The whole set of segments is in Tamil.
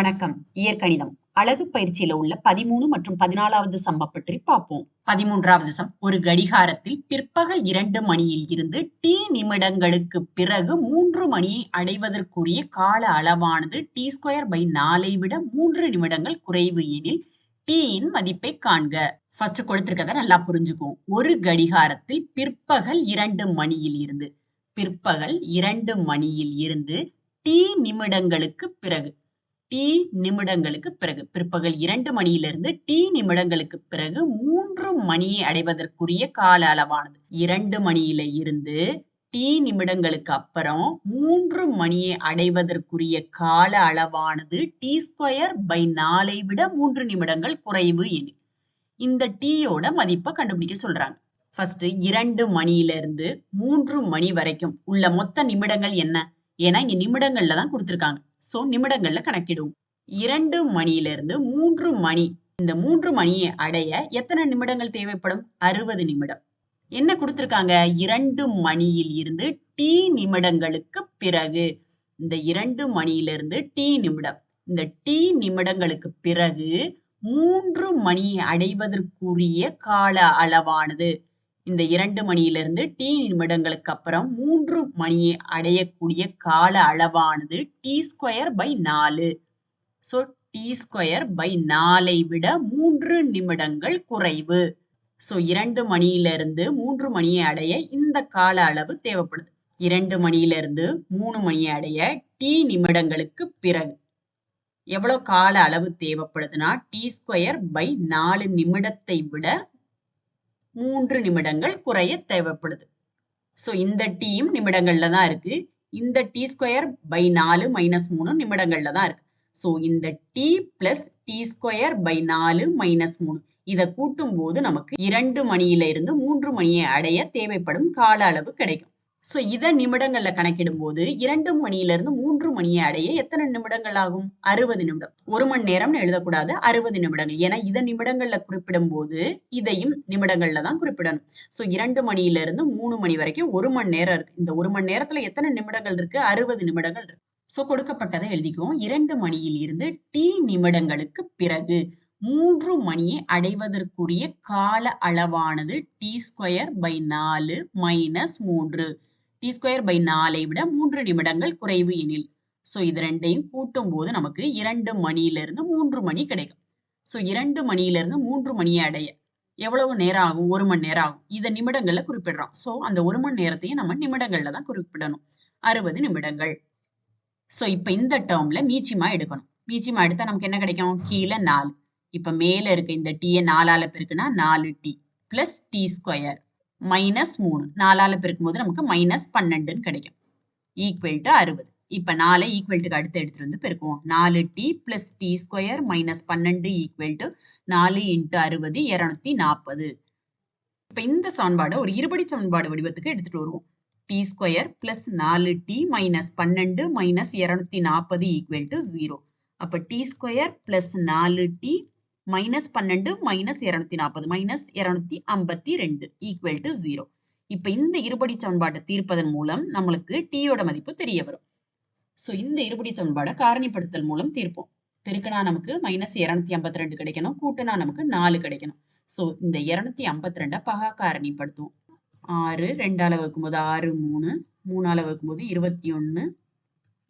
வணக்கம். இயற்கணிதம். அழகு பயிற்சியில உள்ள பதிமூணு மற்றும் பதினாலாவது சம்ப பற்றி பார்ப்போம். பதிமூன்றாவது சம். ஒரு கடிகாரத்தில் பிற்பகல் இரண்டு மணியில் இருந்து டி நிமிடங்களுக்கு பிறகு மூன்று மணியை அடைவதற்குரிய கால அளவானது டி ஸ்கொயர் பை நாலை விட மூன்று நிமிடங்கள் குறைவு எனில் டீயின் மதிப்பை காண்க. ஃபர்ஸ்ட் கொடுத்திருக்கத நல்லா புரிஞ்சுக்குவோம் ஒரு கடிகாரத்தில் பிற்பகல் இரண்டு மணியில் இருந்து பிற்பகல் இரண்டு மணியில் இருந்து டி நிமிடங்களுக்கு பிறகு டி நிமிடங்களுக்கு பிறகு பிற்பகல் இரண்டு மணியிலிருந்து டி நிமிடங்களுக்கு பிறகு மூன்று மணியை அடைவதற்குரிய கால அளவானது. இரண்டு மணியில இருந்து டி நிமிடங்களுக்கு அப்புறம் மூன்று மணியை அடைவதற்குரிய கால அளவானது டி ஸ்கொயர் பை நாலை விட மூன்று நிமிடங்கள் குறைவு எனில். இந்த டீயோட மதிப்பை கண்டுபிடிக்க சொல்றாங்க. ஃபர்ஸ்ட் இரண்டு மணியிலிருந்து மூன்று மணி வரைக்கும் உள்ள மொத்த நிமிடங்கள் என்ன? ஏன்னா இங்க நிமிடங்கள்ல தான் கொடுத்துருக்காங்க. ஸோ நிமிடங்கள்ல கணக்கிடும் இரண்டு மணியிலிருந்து மூன்று மணி. இந்த மூன்று மணியை அடைய எத்தனை நிமிடங்கள் தேவைப்படும்? அறுபது நிமிடம். என்ன கொடுத்திருக்காங்க? இரண்டு மணியில் இருந்து டி நிமிடங்களுக்கு பிறகு. இந்த இரண்டு மணியிலிருந்து டி நிமிடம். இந்த டி நிமிடங்களுக்கு பிறகு மூன்று மணியை அடைவதற்குரிய கால அளவானது. இந்த இரண்டு மணியிலிருந்து டி நிமிடங்களுக்கு அப்புறம் மூன்று மணியை அடையக்கூடிய கால அளவானது டி ஸ்கொயர் பை நாலு. ஸோ டி ஸ்கொயர் பை நாலை விட மூன்று நிமிடங்கள் குறைவு. ஸோ இரண்டு மணியிலிருந்து மூன்று மணியை அடைய இந்த கால அளவு தேவைப்படுது. இரண்டு மணியிலிருந்து மூணு மணியை அடைய டி நிமிடங்களுக்கு பிறகு எவ்வளோ கால அளவு தேவைப்படுதுன்னா டி ஸ்கொயர் பை நாலு நிமிடத்தை விட மூன்று நிமிடங்கள் குறைய தேவைப்படுது. ஸோ இந்த டீயும் நிமிடங்கள்ல தான் இருக்கு. இந்த டி ஸ்கொயர் பை நாலு மைனஸ் மூணு நிமிடங்கள்ல தான் இருக்கு. ஸோ இந்த t plus t square by நாலு மைனஸ் மூணு. இதை கூட்டும் போது நமக்கு இரண்டு மணியில இருந்து மூன்று மணியை அடைய தேவைப்படும் கால அளவு கிடைக்கும். ஸோ இதை நிமிடங்களில் கணக்கிடும் போது இரண்டு மணியிலிருந்து மூன்று மணியை அடைய எத்தனை நிமிடங்கள் ஆகும்? அறுபது நிமிடம். ஒரு மணி நேரம்னு எழுதக்கூடாது. அறுபது நிமிடங்கள். ஏன்னா இதை நிமிடங்களில் குறிப்பிடும் போது இதையும் நிமிடங்களில் தான் குறிப்பிடணும். ஸோ இரண்டு மணியிலிருந்து மூணு மணி வரைக்கும் ஒரு மணி நேரம் இருக்கு. இந்த ஒரு மணி நேரத்தில் எத்தனை நிமிடங்கள் இருக்கு? அறுபது நிமிடங்கள் இருக்கு. ஸோ கொடுக்கப்பட்டதை எழுதிக்குவோம். இரண்டு மணியில் இருந்து டி நிமிடங்களுக்கு பிறகு மூன்று மணியை அடைவதற்குரிய கால அளவானது டி ஸ்கொயர் பை நாலு மைனஸ் மூன்று. டி ஸ்கொயர் பை நாலை விட மூன்று நிமிடங்கள் குறைவு எனில். ஸோ இது ரெண்டையும் கூட்டும் போது நமக்கு இரண்டு மணியிலிருந்து மூன்று மணி கிடைக்கும். ஸோ இரண்டு மணியிலிருந்து மூன்று மணியை அடைய எவ்வளவு நேரம் ஆகும்? ஒரு மணி நேரம் ஆகும். இதை நிமிடங்களில் குறிப்பிடுறோம். ஸோ அந்த ஒரு மணி நேரத்தையும் நம்ம நிமிடங்களில் தான் குறிப்பிடணும். அறுபது நிமிடங்கள். ஸோ இப்போ இந்த டேர்ம்ல மீச்சிமா எடுக்கணும். மீச்சிமா எடுத்தால் நமக்கு என்ன கிடைக்கும்? கீழே நாலு. இப்போ மேலே இருக்க இந்த டீயை நாலால பெருக்குனா நாலு t plus t square minus மூணு. நாலால பெருக்கும் போது நமக்கு மைனஸ் பன்னெண்டுன்னு கிடைக்கும். ஈக்குவல் டு அறுபது. இப்ப நாலு ஈக்குவல்ட்டுக்கு அடுத்து எடுத்துட்டு வந்து பெருக்குவோம். நாலு t plus t square minus பன்னெண்டு ஈக்குவல் டு நாலு இன்ட்டு அறுபது இருநூத்தி நாற்பது. இப்ப இந்த சமன்பாடை ஒரு இருபடி சமன்பாடு வடிவத்துக்கு எடுத்துட்டு வருவோம். டி ஸ்கொயர் பிளஸ் நாலு டி மைனஸ் பன்னெண்டு மைனஸ் இருநூத்தி நாற்பது ஈக்குவல் டு ஜீரோ அப்ப டி ஸ்கொயர் பிளஸ் நாலு டி மைனஸ் பன்னெண்டு மைனஸ் இருநூத்தி நாற்பது மைனஸ் இருநூத்தி ஐம்பத்தி ரெண்டு ஈக்குவல் டு ஜீரோ இப்ப இந்த இருபடி சமன்பாட்டை தீர்ப்பதன் மூலம் நம்மளுக்கு டீயோட மதிப்பு தெரிய வரும். ஸோ இந்த இருபடி சமன்பாடை காரணிப்படுத்தல் மூலம் தீர்ப்போம். பெருக்கினா நமக்கு மைனஸ் இருநூத்தி ஐம்பத்தி ரெண்டு கிடைக்கணும் கூட்டினா நமக்கு நாலு கிடைக்கணும். ஸோ இந்த இருநூத்தி ஐம்பத்தி ரெண்டை பகா காரணிப்படுத்துவோம். ஆறு ரெண்டால வைக்கும் போது ஆறு மூணு மூணால வைக்கும் போது இருபத்தி ஒன்று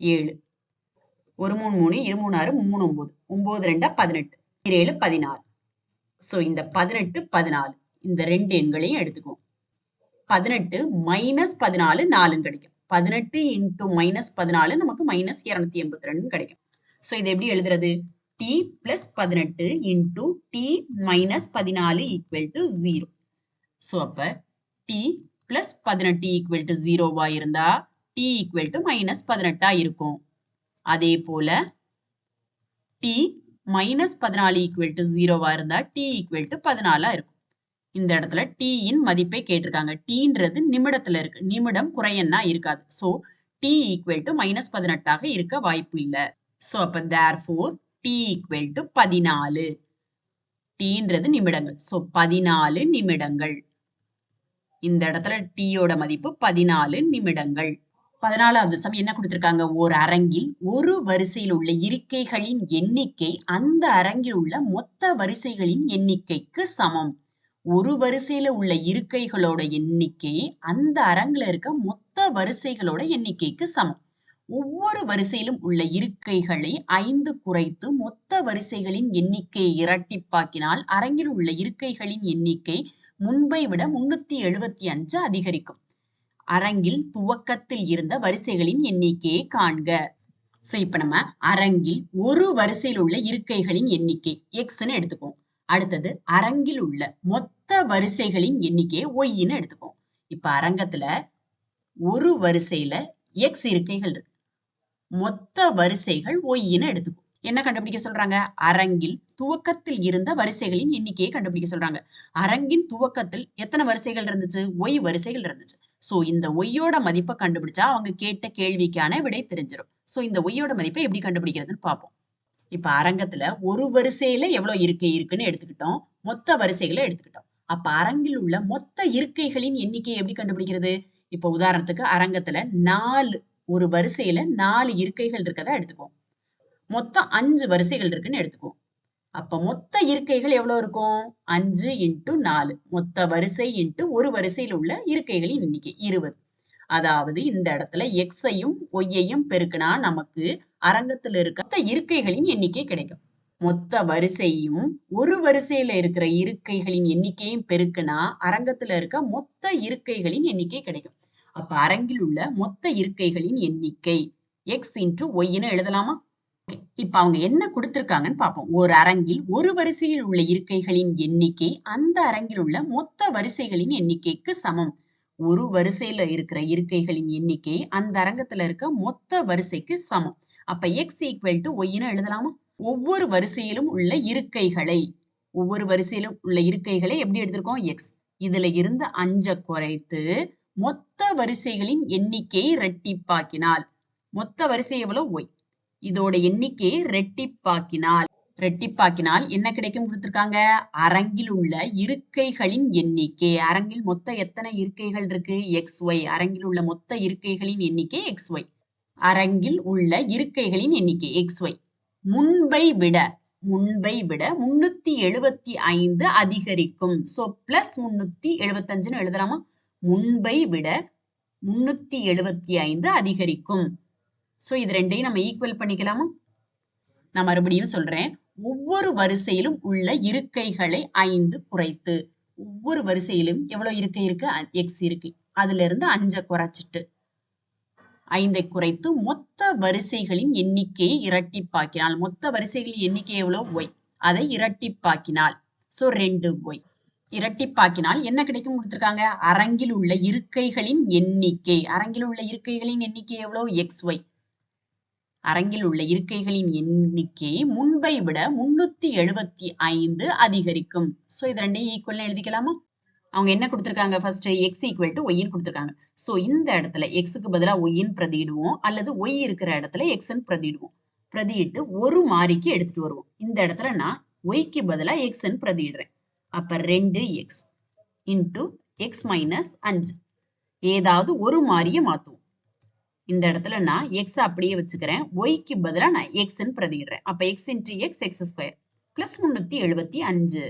ஏழு. ஒரு மூணு மூணு இரு மூணு ஆறு மூணு ஒம்பது. ஒம்பது ரெண்டா பதினெட்டு. ஏழு பதினாலு. ஸோ இந்த பதினெட்டு பதினாலு. இந்த ரெண்டு எண்களையும் எடுத்துக்குவோம். பதினெட்டு மைனஸ் பதினாலு நாலுன்னு கிடைக்கும். பதினெட்டு இன்டூ மைனஸ் பதினாலு நமக்கு மைனஸ் இரநூத்தி எண்பத்தி ரெண்டுன்னு கிடைக்கும். ஸோ இதை எப்படி எழுதுறது? டி பிளஸ் பதினெட்டு இன்டூ டி மைனஸ் பதினாலு ஈக்குவல் டு ஜீரோ ஸோ அப்போ டி பிளஸ் பதினெட்டு ஈக்குவல் டு ஜீரோவா இருந்தா டி ஈக்குவல் டு மைனஸ் பதினெட்டா இருக்கும். அதே போல டி மைனஸ் பதினாலு ஈக்குவல் டு ஜீரோவாக இருந்தால் டி ஈக்குவல் டு பதினாலாக இருக்கும். இந்த இடத்துல டீயின் மதிப்பை கேட்டிருக்காங்க. டீன்றது நிமிடத்தில் இருக்கு. நிமிடம் குறையன்னா இருக்காது. So t equal to minus பதினெட்டாக இருக்க வாய்ப்பு இல்லை. ஸோ அப்போ therefore D equal to பதினாலு டீன்றது நிமிடங்கள். ஸோ பதினாலு நிமிடங்கள். இந்த இடத்துல டீயோட மதிப்பு பதினாலு நிமிடங்கள். பதினாலாவது சம் என்ன கொடுத்திருக்காங்க? ஓர் அரங்கில் ஒரு வரிசையில் உள்ள இருக்கைகளின் எண்ணிக்கை அந்த அரங்கில் உள்ள மொத்த வரிசைகளின் எண்ணிக்கைக்கு சமம். ஒரு வரிசையில உள்ள இருக்கைகளோட எண்ணிக்கை அந்த அரங்குல இருக்க மொத்த வரிசைகளோட எண்ணிக்கைக்கு சமம். ஒவ்வொரு வரிசையிலும் உள்ள இருக்கைகளை ஐந்து குறைத்து மொத்த வரிசைகளின் எண்ணிக்கையை இரட்டிப்பாக்கினால் அரங்கில் உள்ள இருக்கைகளின் எண்ணிக்கை முன்பை விட முன்னூத்தி எழுபத்தி அஞ்சு அதிகரிக்கும். அரங்கில் துவக்கத்தில் இருந்த வரிசைகளின் எண்ணிக்கையை காண்க. சோ இப்ப நம்ம அரங்கில் ஒரு வரிசையில் உள்ள இருக்கைகளின் எண்ணிக்கை எக்ஸ்ன்னு எடுத்துக்குவோம். அடுத்தது அரங்கில் உள்ள மொத்த வரிசைகளின் எண்ணிக்கையை ஒய்ன்னு எடுத்துக்குவோம். இப்ப அரங்கத்துல ஒரு வரிசையில எக்ஸ் இருக்கைகள் இருக்கு. மொத்த வரிசைகள் ஒய்ன்னு எடுத்துக்குவோம். என்ன கண்டுபிடிக்க சொல்றாங்க? அரங்கில் துவக்கத்தில் இருந்த வரிசைகளின் எண்ணிக்கையை கண்டுபிடிக்க சொல்றாங்க. அரங்கின் துவக்கத்தில் எத்தனை வரிசைகள் இருந்துச்சு? ஒய் வரிசைகள் இருந்துச்சு. ஸோ இந்த ஒய்யோட மதிப்பை கண்டுபிடிச்சா அவங்க கேட்ட கேள்விக்கான விடை தெரிஞ்சிடும் ஸோ இந்த ஒய்யோட மதிப்பை எப்படி கண்டுபிடிக்கிறதுன்னு பார்ப்போம். இப்ப அரங்கத்துல ஒரு வரிசையில எவ்வளவு இருக்கை இருக்குன்னு எடுத்துக்கிட்டோம். மொத்த வரிசைகளை எடுத்துக்கிட்டோம். அப்ப அரங்கில் உள்ள மொத்த இருக்கைகளின் எண்ணிக்கையை எப்படி கண்டுபிடிக்கிறது? இப்ப உதாரணத்துக்கு அரங்கத்துல நாலு ஒரு வரிசையில நாலு இருக்கைகள் இருக்கதா எடுத்துக்குவோம். மொத்தம் அஞ்சு வரிசைகள் இருக்குன்னு எடுத்துக்குவோம். அப்ப மொத்த இருக்கைகள் எவ்வளவு இருக்கும்? அஞ்சு இன்ட்டு நாலு. மொத்த வரிசை இன்ட்டு ஒரு வரிசையில் உள்ள இருக்கைகளின் எண்ணிக்கை இருபது. அதாவது இந்த இடத்துல எக்ஸையும் ஒய்யையும் பெருக்கினா நமக்கு அரங்கத்துல இருக்க இருக்கைகளின் எண்ணிக்கை கிடைக்கும். மொத்த வரிசையும் ஒரு வரிசையில இருக்கிற இருக்கைகளின் எண்ணிக்கையும் பெருக்கினா அரங்கத்துல இருக்க மொத்த இருக்கைகளின் எண்ணிக்கை கிடைக்கும். அப்ப அரங்கில் உள்ள மொத்த இருக்கைகளின் எண்ணிக்கை எக்ஸ் இன்ட்டு ஒய்ன்னு எழுதலாமா? இப்ப அவங்க என்ன கொடுத்திருக்காங்கன்னு பார்ப்போம். ஒரு அரங்கில் ஒரு வரிசையில் உள்ள இருக்கைகளின் எண்ணிக்கை அந்த அரங்கில் உள்ள மொத்த வரிசைகளின் எண்ணிக்கைக்கு சமம். ஒரு வரிசையில இருக்கிற இருக்கைகளின் எண்ணிக்கை அந்த அரங்கத்துல இருக்க மொத்த வரிசைக்கு சமம். அப்ப எக்ஸ் ஈக்குவல் டு ஒய்னு எழுதலாமா? ஒவ்வொரு வரிசையிலும் உள்ள இருக்கைகளை ஒவ்வொரு வரிசையிலும் உள்ள இருக்கைகளை எப்படி எடுத்திருக்கோம்? எக்ஸ் இதுல இருந்து அஞ்ச குறைத்து மொத்த வரிசைகளின் எண்ணிக்கையை ரெட்டிப்பாக்கினால் மொத்த வரிசை எவ்வளவு? ஒய் இதோட எண்ணிக்கையை ரெட்டிப்பாக்கினால் ரெட்டிப்பாக்கினால் என்ன கிடைக்கும் கொடுத்துருக்காங்க? அரங்கில் உள்ள இருக்கைகளின் எண்ணிக்கை. அரங்கில் மொத்த எத்தனை இருக்கைகள் இருக்கு? எக்ஸ் ஒய் அரங்கில் உள்ள மொத்த இருக்கைகளின் எண்ணிக்கை எக்ஸ் ஒய் அரங்கில் உள்ள இருக்கைகளின் எண்ணிக்கை எக்ஸ் ஒய் முன்பை விட முன்பை விட முன்னூத்தி எழுபத்தி ஐந்து அதிகரிக்கும். சோ பிளஸ் முன்னூத்தி எழுபத்தஞ்சுன்னு எழுதலாமா? முன்பை விட முன்னூத்தி எழுபத்தி ஐந்து அதிகரிக்கும். ஸோ இது ரெண்டையும் நம்ம ஈக்குவல் பண்ணிக்கலாமா? நான் மறுபடியும் சொல்றேன். ஒவ்வொரு வரிசையிலும் உள்ள இருக்கைகளை ஐந்து குறைத்து ஒவ்வொரு வரிசையிலும் எவ்வளவு இருக்கை? இருக்கு. எக்ஸ் இருக்கு. அதுல இருந்து அஞ்சை குறைச்சிட்டு ஐந்தை குறைத்து மொத்த வரிசைகளின் எண்ணிக்கையை இரட்டிப்பாக்கினால் மொத்த வரிசைகளின் எண்ணிக்கை எவ்வளோ ஒய் அதை இரட்டிப்பாக்கினால். ஸோ ரெண்டு ஒய் இரட்டிப்பாக்கினால் என்ன கிடைக்கும் கொடுத்துருக்காங்க? அரங்கில் உள்ள இருக்கைகளின் எண்ணிக்கை. அரங்கில் உள்ள இருக்கைகளின் எண்ணிக்கை எவ்வளோ எக்ஸ் ஒய் அரங்கில் உள்ள இருக்கைகளின் எண்ணிக்கை முன்பை விட முன்னூத்தி எழுபத்தி ஐந்து அதிகரிக்கும். ஸோ இது ரெண்டையும் ஈக்குவல்னு எழுதிக்கலாமா? அவங்க என்ன கொடுத்துருக்காங்க ஃபர்ஸ்ட் எக்ஸ் ஈக்குவல் டு ஒய்ன்னு கொடுத்துருக்காங்க. ஸோ இந்த இடத்துல எக்ஸுக்கு பதிலா ஒய்ன்னு பிரதியிடுவோம். அல்லது ஒய் இருக்கிற இடத்துல எக்ஸ்ன்னு பிரதியிடுவோம். பிரதியிட்டு ஒரு மாறிக்கு எடுத்துட்டு வருவோம். இந்த இடத்துல நான் ஒய்க்கு பதிலா எக்ஸ்ன்னு பிரதியிடுறேன். அப்ப ரெண்டு எக்ஸ் இன்டு எக்ஸ் மைனஸ் அஞ்சு. ஏதாவது ஒரு மாறியை மாற்றுவோம் இந்த இடத்துல நான் எக்ஸ் அப்படியே வச்சுக்கிறேன். ஒய்க்கு பதிலாக நான் எக்ஸ்ன்னு பிரதிடுறேன் அப்போ x into x x square plus முந்நூற்றி எழுபத்தி அஞ்சு.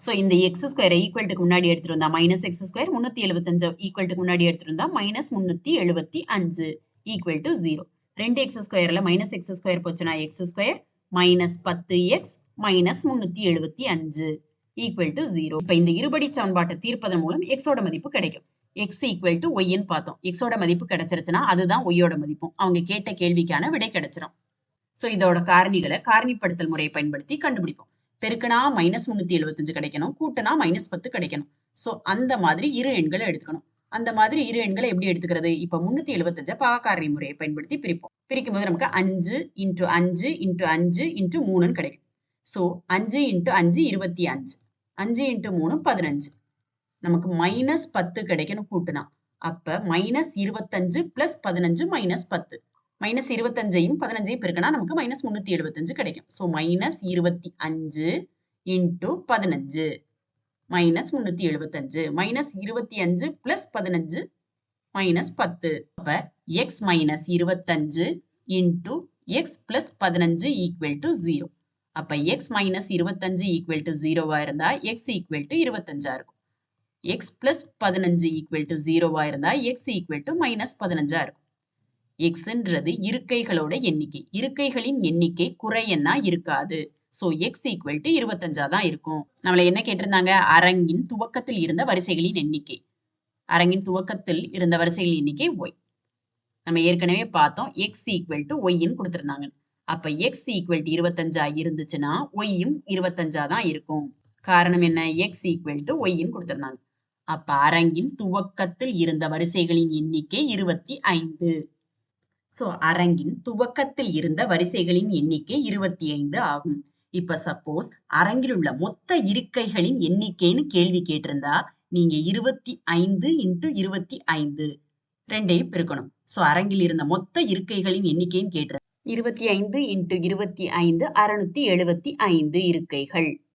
ஸோ இந்த எக்ஸ் ஸ்கொயரை ஈக்குவல்ட்டுக்கு முன்னாடி எடுத்துருந்தா மைனஸ் எக்ஸ் ஸ்கொயர் முந்நூற்றி எழுபத்தஞ்சு ஈக்குவல்ட்டுக்கு முன்னாடி எடுத்துருந்தா மைனஸ் முந்நூற்றி எழுபத்தி அஞ்சு ஈக்குவல் டு ஜீரோ ரெண்டு எக்ஸ் ஸ்கொயரில் மைனஸ் எக்ஸ் ஸ்கொயர் போச்சுன்னா எக்ஸ் ஸ்கொயர் மைனஸ் பத்து எக்ஸ் மைனஸ் முந்நூற்றி எழுபத்தி அஞ்சு ஈக்குவல் டு ஜீரோ இப்போ இந்த இருபடி சமன்பாட்டை தீர்ப்பதன் மூலம் எக்ஸோட மதிப்பு கிடைக்கும். எக்ஸ் ஈக்குவல் டு ஒய்ன்னு பார்த்தோம். எக்ஸோட மதிப்பு கிடைச்சிருச்சுன்னா அதுதான் ஒய்யோட மதிப்பும் அவங்க கேட்ட கேள்விக்கான விடை கிடைச்சிடும் ஸோ இதோட காரணிகளை காரணிப்படுத்தல் முறையை பயன்படுத்தி கண்டுபிடிப்போம். பெருக்கனா மைனஸ் முன்னூத்தி எழுபத்தஞ்சு கிடைக்கணும். கூட்டனா மைனஸ் பத்து கிடைக்கணும். ஸோ அந்த மாதிரி இரு எண்களை எடுத்துக்கணும். அந்த மாதிரி இரு எண்களை எப்படி எடுத்துக்கிறது? இப்போ முன்னூத்தி எழுபத்தஞ்ச பாகாரணி முறையை பயன்படுத்தி பிரிப்போம். பிரிக்கும் போது நமக்கு அஞ்சு இன்ட்டு அஞ்சு இன்ட்டு அஞ்சு இன்ட்டு மூணுன்னு கிடைக்கும். ஸோ அஞ்சு இன்ட்டு அஞ்சு இருபத்தி அஞ்சு. அஞ்சு இன்ட்டு மூணு பதினஞ்சு. நமக்கு மைனஸ் பத்து கிடைக்கணும் கூட்டுனா. அப்ப மைனஸ் இருபத்தஞ்சு பிளஸ் பதினஞ்சு மைனஸ் பத்து. மைனஸ் இருபத்தஞ்சையும் பதினஞ்சையும் பெருக்கினா நமக்கு மைனஸ் முன்னூத்தி எழுபத்தஞ்சு கிடைக்கும். ஸோ மைனஸ் இருபத்தி அஞ்சு இன்டு பதினஞ்சு. மைனஸ் முன்னூத்தி எழுபத்தஞ்சு. மைனஸ் இருபத்தி அஞ்சு பிளஸ் பதினஞ்சு மைனஸ் பத்து. அப்ப எக்ஸ் மைனஸ் இருபத்தஞ்சு இன்டு எக்ஸ் பிளஸ் பதினஞ்சு ஈக்குவல் டு ஜீரோ அப்ப எக்ஸ் மைனஸ் இருபத்தஞ்சு ஈக்குவல் டு ஜீரோவா இருந்தா எக்ஸ் ஈக்குவல் டு இருபத்தஞ்சா இருக்கும். எக்ஸ் பிளஸ் பதினஞ்சு ஈக்குவல் டு ஜீரோவா இருந்தா எக்ஸ் ஈக்குவல் டு மைனஸ் பதினஞ்சா இருக்கும். எக்ஸ்ன்றது இருக்கைகளோட எண்ணிக்கை. இருக்கைகளின் எண்ணிக்கை குறையன்னா இருக்காது. சோ எக்ஸ் ஈக்குவல் டு இருபத்தஞ்சா தான் இருக்கும். நம்மளை என்ன கேட்டிருந்தாங்க? அரங்கின் துவக்கத்தில் இருந்த வரிசைகளின் எண்ணிக்கை. அரங்கின் துவக்கத்தில் இருந்த வரிசைகளின் எண்ணிக்கை ஒய் நம்ம ஏற்கனவே பார்த்தோம். எக்ஸ் ஈக்குவல் டு ஒய்ன்னு கொடுத்திருந்தாங்க. அப்ப எக்ஸ் ஈக்குவல் டு இருபத்தஞ்சா இருந்துச்சுன்னா ஒய்யும் இருபத்தஞ்சா தான் இருக்கும். காரணம் என்ன? எக்ஸ் ஈக்குவல் டு ஒய்ன்னு கொடுத்திருந்தாங்க. அப்ப அரங்கின் துவக்கத்தில் இருந்த வரிசைகளின் எண்ணிக்கை இருபத்தி ஐந்து. சோ அரங்கின் துவக்கத்தில் இருந்த வரிசைகளின் எண்ணிக்கை இருபத்தி ஐந்து ஆகும். இப்ப சப்போஸ் அரங்கில் உள்ள மொத்த இருக்கைகளின் எண்ணிக்கைன்னு கேள்வி கேட்டிருந்தா நீங்க இருபத்தி ஐந்து இன்ட்டு இருபத்தி ஐந்து ரெண்டையும் பெருக்கணும். சோ அரங்கில் இருந்த மொத்த இருக்கைகளின் எண்ணிக்கைன்னு கேட்டிருந்தா இருபத்தி ஐந்து இன்ட்டு இருபத்தி ஐந்து அறுநூத்தி எழுபத்தி ஐந்து இருக்கைகள்.